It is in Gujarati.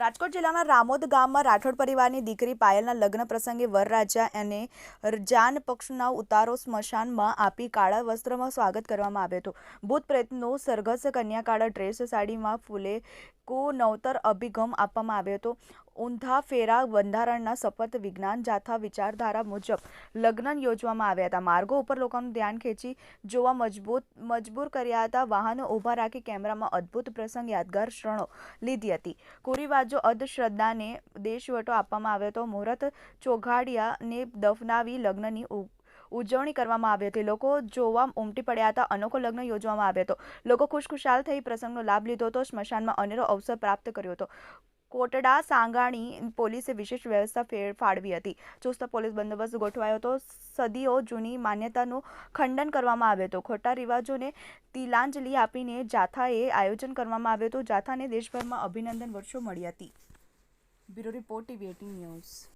રાજકોટ જિલ્લાના રામોદ ગામમાં રાઠોડ પરિવારની દીકરી પાયલના લગ્ન પ્રસંગે વરરાજા અને જાન પક્ષના ઉતારો સ્મશાનમાં આપી કાળા વસ્ત્રમાં સ્વાગત કરવામાં આવ્યું હતું. ભૂત પ્રેતનો સરઘસ કન્યા કાળા ડ્રેસ સાડીમાં ફૂલે કુ નવતર અભિગમ આપવામાં આવ્યો હતો. ઊંધા ફેરા બંધારણના શપથ વિજ્ઞાન જાથા વિચારધારા મુજબ લગ્ન યોજવામાં આવ્યા હતા. માર્ગો ઉપર લોકોનું ધ્યાન ખેંચી જોવા મજબૂત, મજબૂર કર્યા હતા. વાહનો ઊભા રાખી કેમેરામાં અદ્ભુત પ્રસંગ યાદગાર ક્ષણો લીધી હતી. કુરિવાજો અંધશ્રદ્ધાને દેશવટો આપવામાં આવ્યો હતો, મુહૂર્ત ચોઘાડિયાને દફનાવી લગ્નની ઉજવણી કરવામાં આવી હતી. લોકો જોવા ઉમટી પડ્યા હતા, અનોખો લગ્ન યોજવામાં આવ્યો હતો. લોકો ખુશખુશાલ થઈ પ્રસંગનો લાભ લીધો હતો, સ્મશાનમાં અનેરો અવસર પ્રાપ્ત કર્યો હતો. કોટડા, સાંગાણી પોલીસે વિશેષ વ્યવસ્થા ફાળવી હતી. ચુસ્ત પોલીસ બંદોબસ્ત ગોઠવાયો હતો. સદીઓ જૂની માન્યતાનું ખંડન કરવામાં આવ્યું હતું. ખોટા રિવાજોને તિલાંજલિ આપીને જાથાએ આયોજન કરવામાં આવ્યું હતું. જાથાને દેશભરમાં અભિનંદન વર્ષો મળી હતી. Bureau report, TV news.